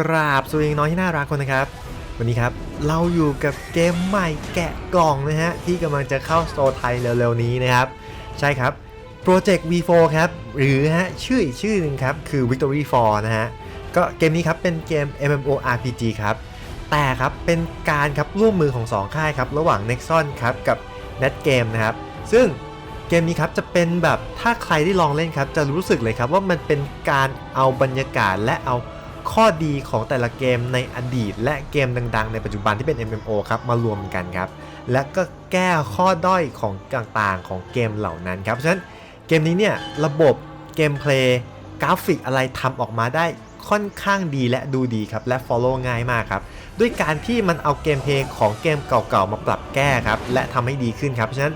กราบสวัสดีน้องที่น่ารักคนนะครับ วันนี้ครับเราอยู่กับเกมใหม่แกะกล่องนะฮะที่กำลังจะเข้าสโตร์ไทยเร็วๆนี้นะครับ ใช่ครับ Project V4 ครับหรือฮะชื่ออีกชื่อหนึ่งครับคือ Victory 4 นะฮะก็เกมนี้ครับเป็นเกม MMORPG ครับแต่ครับเป็นการครับร่วมมือของ 2 ค่ายครับระหว่าง Nexon ครับกับ NetGame นะครับซึ่งเกมนี้ครับจะเป็นแบบถ้าใครได้ลองเล่นครับจะรู้สึกเลยครับว่ามันเป็นการเอาบรรยากาศและเอา ข้อดีของแต่ละเกมในอดีต และเกมดัง ๆ ในปัจจุบันที่เป็น MMO ครับมารวมกันครับ และก็แก้ข้อด้อยของต่างๆของเกมเหล่านั้นครับเพราะฉะนั้นเกมนี้เนี่ยระบบเกมเพลย์กราฟิกอะไรทำออกมาได้ค่อนข้างดีและดูดีครับ และ Follow ง่ายมากครับ ด้วยการที่มันเอาเกมเพลย์ของเกมเก่าๆ มาปรับแก้ครับ และทำให้ดีขึ้นครับเพราะฉะนั้น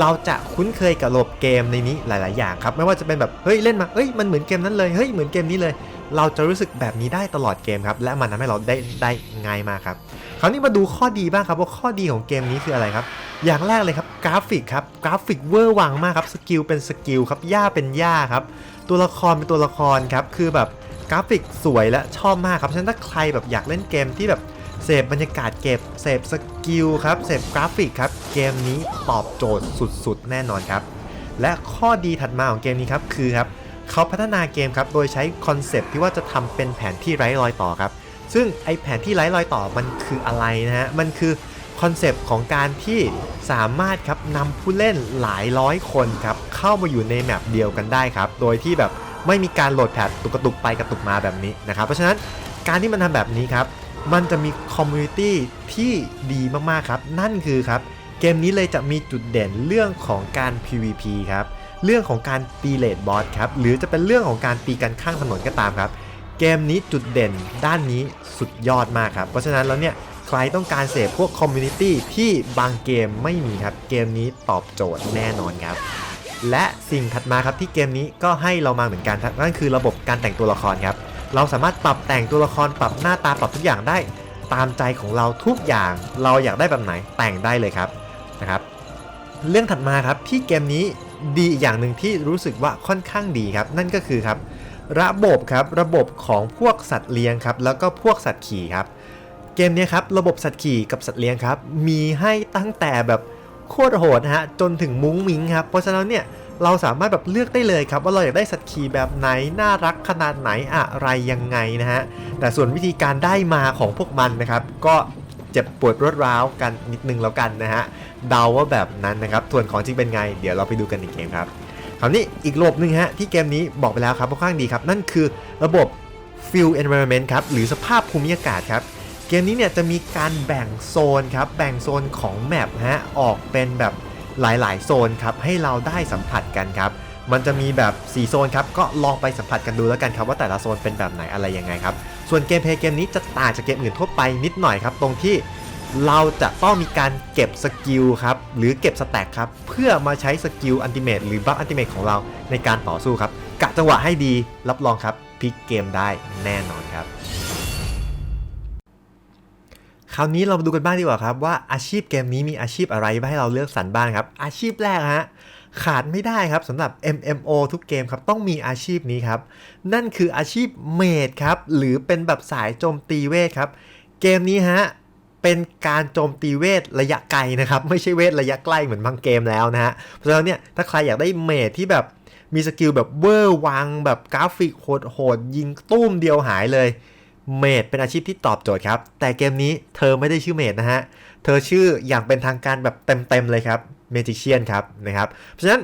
เราจะคุ้นเคยกับระบบเกมในนี้หลาย ๆ อย่างครับ ไม่ว่าจะเป็นแบบ เฮ้ย เล่นมา เฮ้ย มันเหมือนเกมนั้นเลย เฮ้ย เหมือนเกมนี้เลย เราจะรู้สึกแบบนี้ได้ตลอดเกมครับ และมันทำให้เราได้ได้ง่ายมากครับ คราวนี้มาดูข้อดีบ้างครับว่าข้อดีของเกมนี้คืออะไรครับ อย่างแรกเลยครับกราฟิกครับกราฟิกเวอร์วังมากครับสกิลเป็นสกิลครับย่าเป็นย่าครับตัวละครเป็นตัวละครครับคือแบบกราฟิกสวยและชอบมากครับฉะนั้นถ้าใครแบบอยากเล่นเกมที่แบบเสพบรรยากาศเก็บเสพสกิลครับเสพกราฟิกครับเกมนี้ตอบโจทย์สุดๆ แน่นอนครับ และข้อดีถัดมาของเกมนี้ครับคือครับ เขาพัฒนาเกมครับโดยใช้คอนเซปต์ที่ว่าจะทำเป็นแผนที่ไร้รอยต่อครับ ซึ่งไอแผนที่ไร้รอยต่อมันคืออะไรนะฮะมันคือคอนเซปต์ของการที่สามารถครับนำผู้เล่นหลายร้อยคนครับเข้ามาอยู่ในแมปเดียวกันได้ครับ โดยที่แบบไม่มีการโหลดแพทตุกกระตุกไปกระตุกมาแบบนี้นะครับ เพราะฉะนั้นการที่มันทำแบบนี้ครับ มันจะมีคอมมูนิตี้ที่ดีมากๆครับ นั่นคือครับ เกมนี้เลยจะมีจุดเด่นเรื่องของการ PVP ครับ เรื่องของการตีเลดบอสครับหรือจะเป็นเรื่องของการตีกันข้างถนนก็ตามครับ เกมนี้จุดเด่นด้านนี้สุดยอดมากครับ เพราะฉะนั้นแล้วเนี่ยใครต้องการเสพพวกคอมมูนิตี้ที่บางเกมไม่มีครับ เกมนี้ตอบโจทย์แน่นอนครับ และสิ่งถัดมาครับที่เกมนี้ก็ให้เรามาเหมือนกันครับนั่นคือระบบการแต่งตัวละครครับเราสามารถปรับแต่งตัวละครปรับหน้าตาปรับทุกอย่างได้ ตามใจของเราทุกอย่าง เราอยากได้แบบไหนแต่งได้เลยครับนะครับ เรื่องถัดมาครับที่เกมนี้ ดีอีกอย่างหนึ่งที่รู้สึกว่าค่อนข้างดีครับ นั่นก็คือครับ ระบบครับระบบของพวกสัตว์เลี้ยงครับ แล้วก็พวกสัตว์ขี่ครับ เกมนี้ครับระบบสัตว์ขี่กับสัตว์เลี้ยงครับ มีให้ตั้งแต่แบบโคตรโหดนะฮะจนถึงมุ้งมิ้งครับเพราะฉะนั้นเนี่ยเราสามารถแบบเลือกได้เลยครับ ว่าเราอยากได้สัตว์ขี่แบบไหนน่ารักขนาดไหนอะไรยังไงนะฮะแต่ส่วนวิธีการได้มาของพวกมันนะครับ ก็ เจ็บปวดรวดร้าวกันนิดนึงแล้วกันนะฮะเดาว่าแบบนั้นนะครับส่วนของจริงเป็นไง เดี๋ยวเราไปดูกันในเกมครับคราวนี้อีกระบบหนึ่งฮะที่เกมนี้บอกไปแล้วครับค่อนข้างดีครับนั่นคือระบบ Field Environment ครับหรือสภาพภูมิอากาศครับเกมนี้เนี่ยจะมีการแบ่งโซนครับแบ่งโซนของแมปฮะออกเป็นแบบหลาย ๆ โซนครับให้เราได้สัมผัสกันครับมันจะมีแบบ 4 โซนครับก็ลองไปสัมผัสกันดูแล้วกันครับว่าแต่ละโซนเป็นแบบไหนอะไรยังไงครับ ส่วนเกมเพลย์เกมนี้จะต่างจากเกมอื่นทั่วไปนิดหน่อยครับ ตรงที่เราจะต้องมีการเก็บสกิลครับ หรือเก็บสแต็กครับ เพื่อมาใช้สกิลอันติเมตหรือบัฟอันติเมตของเราในการต่อสู้ครับกะจังหวะให้ดีรับรองครับพลิกเกมได้แน่นอนครับ คราวนี้เรามาดูกันบ้างดีกว่าครับว่าอาชีพเกมนี้มีอาชีพอะไรให้เราเลือกสรรบ้างครับ อาชีพแรกฮะ ขาดไม่ได้ครับสำหรับ MMO ทุกเกมครับต้องมีอาชีพนี้ครับ นั่นคืออาชีพเมดครับ หรือเป็นแบบสายโจมตีเวทครับ เกมนี้ฮะเป็นการโจมตีเวทระยะไกลนะครับ ไม่ใช่เวทระยะใกล้เหมือนบางเกมแล้วนะฮะเพราะฉะนั้นเนี่ยถ้าใครอยากได้เมดที่แบบมีสกิลแบบเวอร์วังแบบกราฟิกโหดๆยิงตุ้มเดียวหายเลยเมดเป็นอาชีพที่ตอบโจทย์ครับ แต่เกมนี้เธอไม่ได้ชื่อเมดนะฮะ เธอชื่ออย่างเป็นทางการแบบเต็มๆเลยครับ เมจิเชียนครับนะครับ เพราะฉะนั้น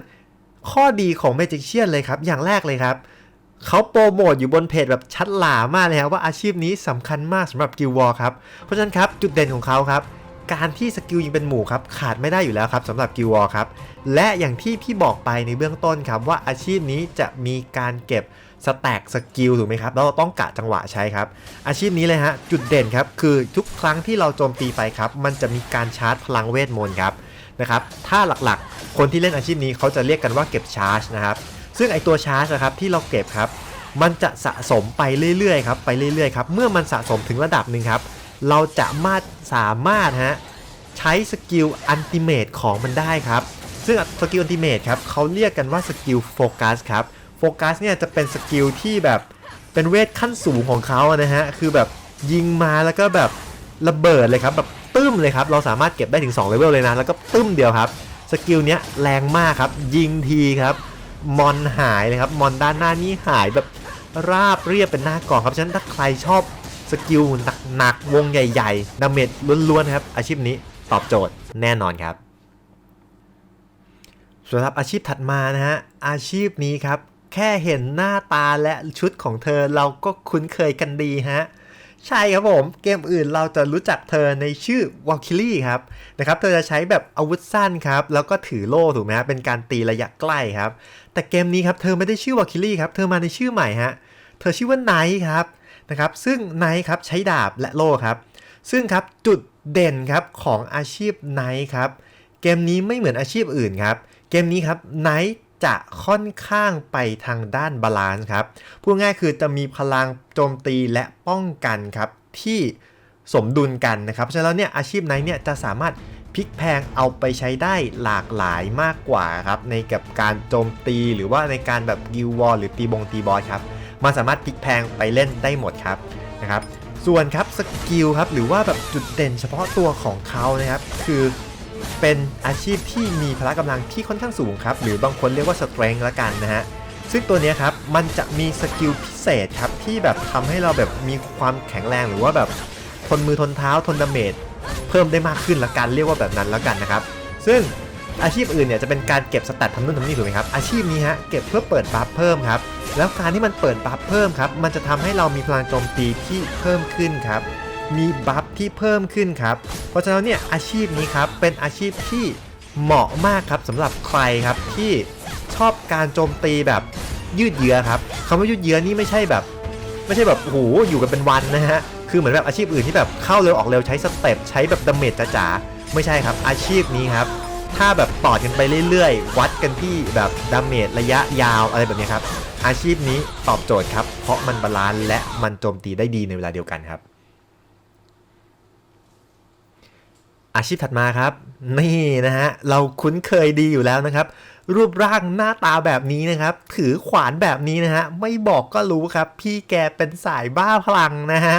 ข้อดีของเมจิเชียนเลยครับ อย่างแรกเลยครับเขาโปรโมทอยู่บนเพจแบบชัดหลามากเลยครับว่าอาชีพนี้สำคัญมากสำหรับกิลวอร์ครับ เพราะฉะนั้นครับจุดเด่นของเขาครับ การที่สกิลยิงเป็นหมู่ครับขาดไม่ได้อยู่แล้วครับสำหรับกิลวอร์ครับ และอย่างที่พี่บอกไปในเบื้องต้นครับว่าอาชีพนี้จะมีการเก็บสแต็กสกิลถูกไหมครับแล้วเราต้องกะจังหวะใช้ครับ อาชีพนี้เลยฮะจุดเด่นครับคือทุกครั้งที่เราโจมตีไปครับ มันจะมีการชาร์จพลังเวทมนต์ครับ นะครับถ้าหลักๆ คนที่เล่นอาชีพนี้เขาจะเรียกกันว่าเก็บชาร์จนะครับซึ่งไอตัวชาร์จนะครับที่เราเก็บครับมันจะสะสมไปเรื่อยๆครับไปเรื่อยๆครับเมื่อมันสะสมถึงระดับหนึ่งครับเราจะมาสามารถฮะใช้สกิลอันติเมตของมันได้ครับซึ่งสกิลอันติเมตครับเขาเรียกกันว่าสกิลโฟกัสครับโฟกัสเนี่ยจะเป็นสกิลที่แบบเป็นเวทขั้นสูงของเขานะฮะคือแบบยิงมาแล้วก็แบบระเบิดเลยครับแบบ ตึ้มเลยครับ เราสามารถเก็บได้ถึง2เลเวลเลยนะ แล้วก็ตึ้มเดียวครับ สกิลเนี้ยแรงมากครับ ยิงทีครับ มอนหายเลยครับ มอนด้านหน้านี่หายแบบราบเรียบเป็นหน้าก่องครับ ฉะนั้นถ้าใครชอบสกิลหนักๆวงใหญ่ๆดาเมจล้วนๆครับ อาชีพนี้ตอบโจทย์แน่นอนครับสำหรับอาชีพถัดมานะฮะ อาชีพนี้ครับ แค่เห็นหน้าตาและชุดของเธอเราก็คุ้นเคยกันดีฮะ ใช่ครับผม เกมอื่นเราจะรู้จักเธอในชื่อวอลคิลี่ครับนะครับ เธอจะใช้แบบอาวุธสั้นครับ แล้วก็ถือโล่ถูกไหมฮะเป็นการตีระยะใกล้ครับ แต่เกมนี้ครับเธอไม่ได้ชื่อวอลคิลี่ครับ เธอมาในชื่อใหม่ฮะ เธอชื่อว่าไนท์ครับนะครับ ซึ่งไนท์ครับใช้ดาบและโล่ครับ ซึ่งครับจุดเด่นครับของอาชีพไนท์ครับ เกมนี้ไม่เหมือนอาชีพอื่นครับ เกมนี้ครับไนท์ จะค่อนข้างไปทางด้านบาลานซ์ครับ พูดง่ายคือจะมีพลังโจมตีและป้องกันครับที่สมดุลกันนะครับฉะนั้นแล้วเนี่ยอาชีพไนท์เนี่ยจะสามารถพลิกแพงเอาไปใช้ได้หลากหลายมากกว่าครับในกับการโจมตีหรือว่าในการแบบกิลวอลหรือตีบงตีบอสครับ มันสามารถพลิกแพงไปเล่นได้หมดครับนะครับ ส่วนครับสกิลครับหรือว่าแบบจุดเด่นเฉพาะตัวของเขานะครับ คือ เป็นอาชีพที่มีพละกำลังที่ค่อนข้างสูงครับ หรือบางคนเรียกว่าสเตร n งละกันนะฮะ ซึ่งตัวนี้ครับ มันจะมีสกิลพิเศษครับ ที่แบบทำให้เราแบบมีความแข็งแรงหรือว่าแบบทนมือทนเท้าทนดาเมจเพิ่มได้มากขึ้นละกันเรียกว่าแบบนั้นล้วกันนะครับ ซึ่งอาชีพอื่นเนี่ยจะเป็นการเก็บสแตททำนู่นทำนี่ถูกไหมครับ อาชีพนี้ฮะเก็บเพื่อเปิดบัฟเพิ่มครับแล้วการที่มันเปิดบัฟเพิ่มครับมันจะทำให้เรามีพลังโจมตีที่เพิ่มขึ้นครับ มีบัฟที่เพิ่มขึ้นครับ เพราะฉะนั้นเนี่ยอาชีพนี้ครับเป็นอาชีพที่เหมาะมากครับสำหรับใครครับที่ชอบการโจมตีแบบยืดเยื้อครับคำว่ายืดเยื้อนี่ไม่ใช่แบบ ไม่ใช่แบบโอ้โหอยู่กันเป็นวันนะฮะคือเหมือนแบบอาชีพอื่นที่แบบเข้าเร็วออกเร็วใช้สเต็ปใช้แบบดาเมจจ๋าๆไม่ใช่ครับ อาชีพนี้ครับถ้าแบบต่อกันไปเรื่อยๆ วัดกันที่แบบดาเมจระยะยาวอะไรแบบนี้ครับอาชีพนี้ตอบโจทย์ครับ เพราะมันบาลานซ์และมันโจมตีได้ดีในเวลาเดียวกันครับ อาชีพถัดมาครับ นี่นะฮะเราคุ้นเคยดีอยู่แล้วนะครับ รูปร่างหน้าตาแบบนี้นะครับ ถือขวานแบบนี้นะฮะไม่บอกก็รู้ครับ พี่แกเป็นสายบ้าพลังนะฮะ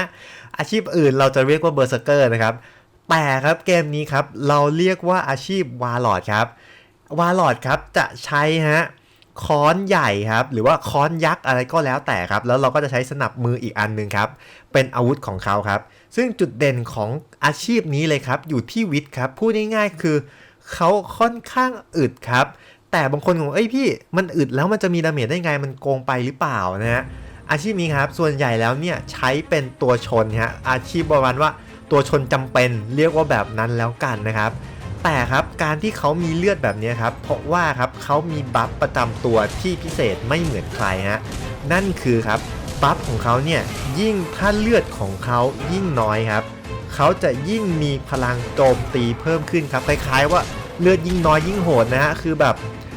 อาชีพอื่นเราจะเรียกว่าเบอร์เซอร์เกอร์นะครับแต่ครับเกมนี้ครับเราเรียกว่าอาชีพวาลอดครับวาลอดครับจะใช้ฮะค้อนใหญ่ครับ หรือว่าค้อนยักษ์อะไรก็แล้วแต่ครับ แล้วเราก็จะใช้สนับมืออีกอันหนึ่งครับ เป็นอาวุธของเขาครับ ซึ่งจุดเด่นของอาชีพนี้เลยครับ อยู่ที่วิทย์ครับ พูดง่ายๆคือเขาค่อนข้างอึดครับ แต่บางคนงงเอ้ยพี่ มันอึดแล้วมันจะมีดาเมจได้ไง มันโกงไปหรือเปล่านะฮะ อาชีพนี้ครับ ส่วนใหญ่แล้วเนี่ยใช้เป็นตัวชนฮะ อาชีพประมาณว่าตัวชนจำเป็นเรียกว่าแบบนั้นแล้วกันนะครับแต่ครับการที่เขามีเลือดแบบนี้ครับ เพราะว่าครับเขามีบัฟประจำตัวที่พิเศษไม่เหมือนใครฮะนั่นคือครับ บัฟของเขาเนี่ยยิ่งถ้าเลือดของเขายิ่งน้อยครับเขาจะยิ่งมีพลังโจมตีเพิ่มขึ้นครับคล้ายๆว่าเลือดยิ่งน้อยยิ่งโหดนะฮะคือแบบ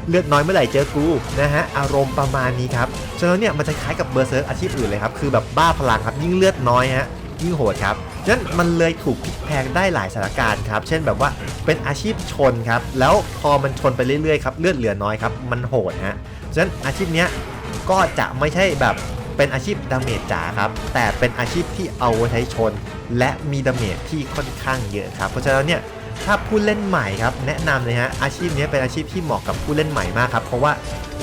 เลือดน้อยเมื่อไหร่เจอกูนะฮะอารมณ์ประมาณนี้ครับฉะนั้นเนี่ยมันจะคล้ายกับเบอร์เซิร์กอาชีพอื่นเลยครับคือแบบบ้าพลังครับยิ่งเลือดน้อยฮะยิ่งโหดครับฉะนั้นมันเลยถูกพลิกแพงได้หลายสถานการณ์ครับเช่นแบบว่าเป็นอาชีพชนครับแล้วพอมันชนไปเรื่อยๆครับเลือดเหลือน้อยครับมันโหดฮะฉะนั้นอาชีพเนี้ยก็จะไม่ใช่แบบ เป็นอาชีพดาเมจจ๋าครับ แต่เป็นอาชีพที่เอาไว้ใช้ชน และมีดาเมจที่ค่อนข้างเยอะครับ เพราะฉะนั้นเนี่ยถ้าผู้เล่นใหม่ครับแนะนำเลยฮะอาชีพนี้เป็นอาชีพที่เหมาะกับผู้เล่นใหม่มากครับเพราะว่า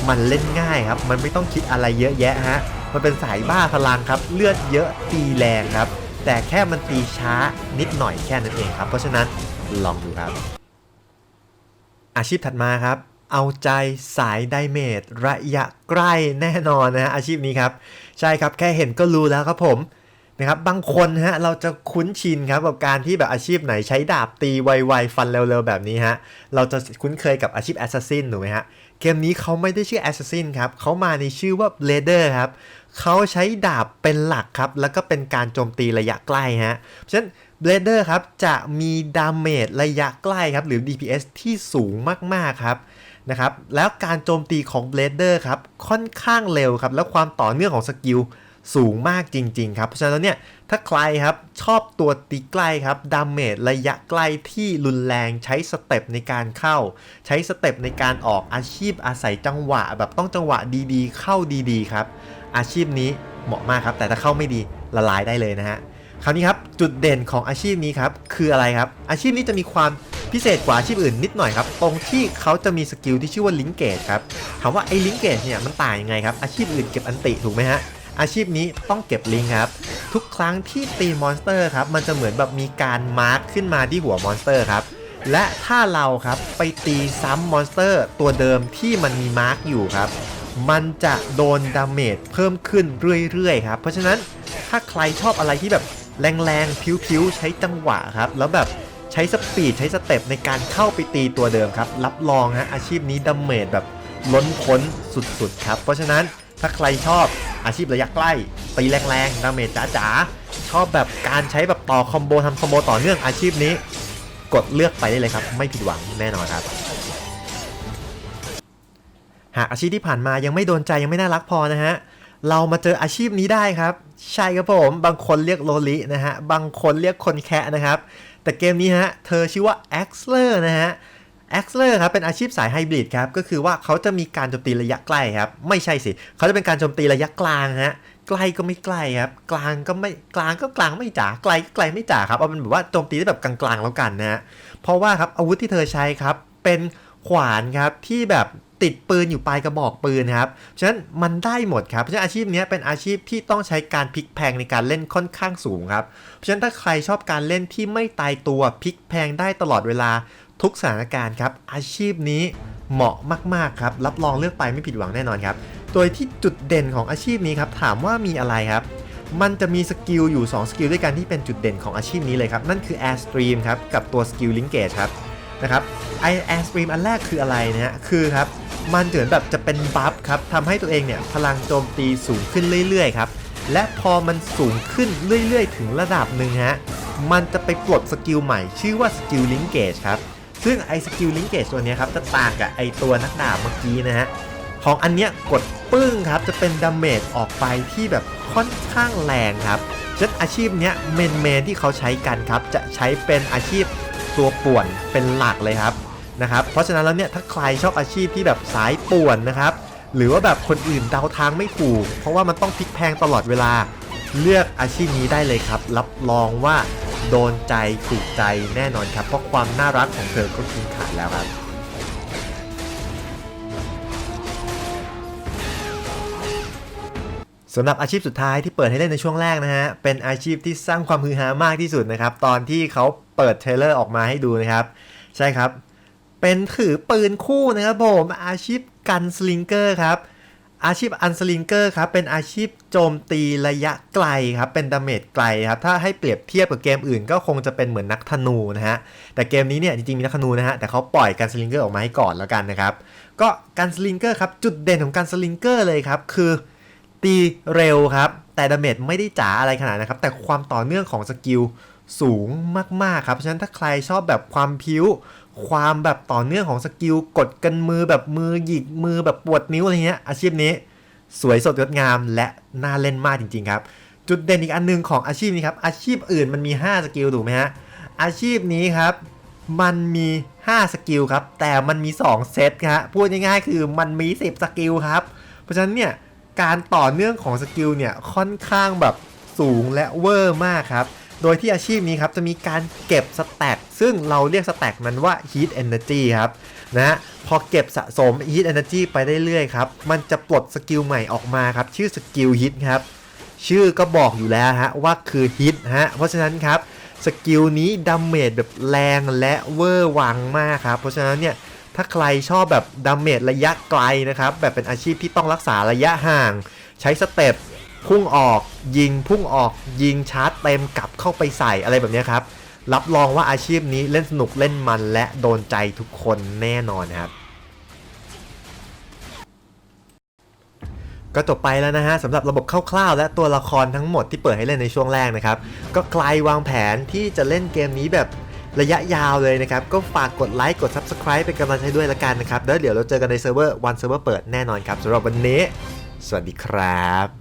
มันเล่นง่ายครับ มันไม่ต้องคิดอะไรเยอะแยะฮะมันเป็นสายบ้าพลังครับ เลือดเยอะตีแรงครับ แต่แค่มันตีช้านิดหน่อยแค่นั้นเองครับ เพราะฉะนั้นลองดูครับ อาชีพถัดมาครับ เอาใจสายไดเมจระยะใกล้แน่นอนนะฮะอาชีพนี้ครับ ใช่ครับแค่เห็นก็รู้แล้วครับผมนะครับบางคนฮะเราจะคุ้นชินครับกับการที่แบบอาชีพไหนใช้ดาบตีไวๆฟันเร็วๆแบบนี้ฮะเราจะคุ้นเคยกับอาชีพแอสซัสซินถูกไหมฮะเกมนี้เขาไม่ได้ชื่อแอสซัสซินครับเขามาในชื่อว่าเบลเดอร์ครับเขาใช้ดาบเป็นหลักครับ แล้วก็เป็นการโจมตีระยะใกล้ฮะเพราะฉะนั้นเบลเดอร์ครับจะมีดาเมจระยะใกล้ครับหรือ DPS ที่สูงมากๆครับ นะครับแล้วการโจมตีของเบลเดอร์ครับค่อนข้างเร็วครับแล้วความต่อเนื่องของสกิลสูงมากจริง ๆ ครับ เพราะฉะนั้นเนี่ยถ้าใครครับชอบตัวตีใกล้ครับดาเมจระยะใกล้ที่รุนแรงใช้สเต็ปในการเข้า ใช้สเต็ปในการออกอาชีพอาศัยจังหวะ แบบต้องจังหวะดีๆ เข้าดีๆ ครับ อาชีพนี้เหมาะมากครับ แต่ถ้าเข้าไม่ดีละลายได้เลยนะฮะ คราวนี้ครับจุดเด่นของอาชีพนี้ครับคืออะไรครับ อาชีพนี้จะมีความพิเศษกว่าอาชีพอื่นนิดหน่อยครับ ตรงที่เขาจะมีสกิลที่ชื่อว่าลิงเกจครับถามว่าไอ้ลิงเกจเนี่ยมันต่างยังไงครับ อาชีพอื่นเก็บอันติถูกไหมฮะอาชีพนี้ต้องเก็บลิงครับ ทุกครั้งที่ตีมอนสเตอร์ครับมันจะเหมือนแบบมีการมาร์คขึ้นมาที่หัวมอนสเตอร์ครับและถ้าเราครับไปตีซ้ำมอนสเตอร์ตัวเดิมที่มันมีมาร์กอยู่ครับ มันจะโดนดาเมจเพิ่มขึ้นเรื่อยๆครับ เพราะฉะนั้นถ้าใครชอบอะไรที่แบบ แรงๆพิ้วๆใช้จังหวะครับ แล้วแบบใช้สปีดใช้สเต็ปในการเข้าไปตีตัวเดิมครับ รับรองฮะอาชีพนี้ดาเมจแบบล้นพ้นสุดๆครับ เพราะฉะนั้นถ้าใครชอบอาชีพระยะใกล้ตีแรงๆดาเมจจ๋าๆชอบแบบการใช้แบบต่อคอมโบทำคอมโบต่อเนื่องอาชีพนี้ กดเลือกไปได้เลยครับ ไม่ผิดหวังแน่นอนครับ หากอาชีพที่ผ่านมายังไม่โดนใจยังไม่น่ารักพอนะฮะเรามาเจออาชีพนี้ได้ครับ ใช่ครับผม บางคนเรียกโลลินะฮะ บางคนเรียกคนแคะนะครับ แต่เกมนี้ฮะ เธอชื่อว่า a x l e r นะฮะ a x l e r ครับ เป็นอาชีพสายไฮบริดครับ ก็คือว่าเขาจะมีการโจมตีระยะใกล้ครับ ไม่ใช่สิ เขาจะเป็นการโจมตีระยะกลางฮะ ใกล้ก็ไม่ใกล้ครับ กลางก็ไม่ กลางก็กลางไม่จ๋า ไกลก็ไกลไม่จ๋าครับ เอาเป็นแบบว่าโจมตีได้แบบกลางๆแล้วกันนะฮะ เพราะว่าครับอาวุธที่เธอใช้ครับ เป็นขวานครับที่แบบ ติดปืนอยู่ปลายกระบอกปืนครับ ฉะนั้นมันได้หมดครับ เพราะฉะนั้นอาชีพนี้เป็นอาชีพที่ต้องใช้การพลิกแพงในการเล่นค่อนข้างสูงครับ เพราะฉะนั้นถ้าใครชอบการเล่นที่ไม่ตายตัวพลิกแพงได้ตลอดเวลาทุกสถานการณ์ครับ อาชีพนี้เหมาะมากๆครับ รับรองเลือกไปไม่ผิดหวังแน่นอนครับ โดยที่จุดเด่นของอาชีพนี้ครับถามว่ามีอะไรครับ มันจะมีสกิลอยู่ 2 สกิลด้วยกันที่เป็นจุดเด่นของอาชีพนี้เลยครับ นั่นคือ Air Stream ครับ กับตัวสกิล Linkage ครับ นะครับไอ Air Stream อันแรกคืออะไรนะฮะคือครับมันเหมือนแบบจะเป็นบัฟครับทำให้ตัวเองเนี่ยพลังโจมตีสูงขึ้นเรื่อยๆครับและพอมันสูงขึ้นเรื่อยๆ ถึงระดับหนึ่งฮะมันจะไปปลดสกิลใหม่ชื่อว่าสกิล Linkage ครับซึ่งไอสกิล Linkage ตัวนี้ครับจะต่างกับไอตัวนักดาบเมื่อกี้นะฮะของอันเนี้ยกดปึ้งครับจะเป็นดาเมจออกไปที่แบบค่อนข้างแรงครับฉะนั้นอาชีพเนี้ยเมนเมนที่เขาใช้กันครับจะใช้เป็นอาชีพ ตัวป่วนเป็นหลักเลยครับนะครับ เพราะฉะนั้นแล้วเนี่ยถ้าใครชอบอาชีพที่แบบสายป่วนนะครับ หรือว่าแบบคนอื่นเดาทางไม่ถูก เพราะว่ามันต้องพลิกแพงตลอดเวลาเลือกอาชีพนี้ได้เลยครับ รับรองว่าโดนใจถูกใจแน่นอนครับ เพราะความน่ารักของเธอก็กินขาดแล้วครับ สำหรับอาชีพสุดท้ายที่เปิดให้เล่นในช่วงแรกนะฮะ เป็นอาชีพที่สร้างความฮือฮามากที่สุดนะครับ ตอนที่เขาเปิดเทรลเลอร์ออกมาให้ดูนะครับ ใช่ครับ เป็นถือปืนคู่นะครับผม อาชีพกันสลิงเกอร์ครับ อาชีพอันสลิงเกอร์ครับ เป็นอาชีพโจมตีระยะไกลครับ เป็นดาเมจไกลครับ ถ้าให้เปรียบเทียบกับเกมอื่น ก็คงจะเป็นเหมือนนักธนูนะฮะ แต่เกมนี้เนี่ยจริงๆมีนักธนูนะฮะ แต่เขาปล่อยกันสลิงเกอร์ออกมาให้ก่อนแล้วกันนะครับ ก็กันสลิงเกอร์ครับ จุดเด่นของกันสลิงเกอร์เลยครับคือ ตีเร็วครับ แต่ดาเมจไม่ได้จ๋าอะไรขนาดนะครับ แต่ความต่อเนื่องของสกิลสูงมาก ๆ ครับ เพราะฉะนั้นถ้าใครชอบแบบความพิ้ว ความแบบต่อเนื่องของสกิล กดกันมือแบบมือหยิกมือแบบปวดนิ้วอะไรเงี้ยอาชีพนี้ สวยสดงดงามและน่าเล่นมากจริง ๆ ครับ จุดเด่นอีกอันหนึงของอาชีพนี้ครับ อาชีพอื่นมันมี 5 สกิลถูกไหมฮะ อาชีพนี้ครับ มันมี 5 สกิลครับ แต่มันมี 2 เซตครับพูดง่ายๆ คือมันมี 10 สกิลครับ เพราะฉะนั้นเนี่ย การต่อเนื่องของสกิลเนี่ยค่อนข้างแบบสูงและเวอร์มากครับ โดยที่อาชีพนี้ครับจะมีการเก็บสแต็กซึ่งเราเรียกสแต็กนั้นว่า Heat Energy ครับนะพอเก็บสะสม Heat Energy ไปได้เรื่อยๆครับ มันจะปลดสกิลใหม่ออกมาครับ ชื่อสกิล Hit ครับ ชื่อก็บอกอยู่แล้วฮะว่าคือ Hit ฮะ เพราะฉะนั้นครับสกิลนี้ดาเมจแบบแรงและเวอร์วังมากครับ เพราะฉะนั้นเนี่ย ถ้าใครชอบแบบดาเมจระยะไกลนะครับ แบบเป็นอาชีพที่ต้องรักษาระยะห่าง ใช้สเต็ปพุ่งออก ยิงพุ่งออก ยิงชาร์จเต็มกลับเข้าไปใส่อะไรแบบนี้ครับ รับรองว่าอาชีพนี้เล่นสนุกเล่นมันและโดนใจทุกคนแน่นอนครับก็จบไปแล้วนะฮะสำหรับระบบคร่าวๆ และตัวละครทั้งหมดที่เปิดให้เล่นในช่วงแรกนะครับ ก็ใครวางแผนที่จะเล่นเกมนี้แบบ ระยะยาวเลยนะครับ ก็ฝากกดไลค์กด Subscribe เป็นกำลังใจด้วยละกันนะครับ แล้วเดี๋ยวเราเจอกันในเซิร์ฟเวอร์วันเซิร์ฟเวอร์เปิดแน่นอนครับสำหรับวันนี้ สวัสดีครับ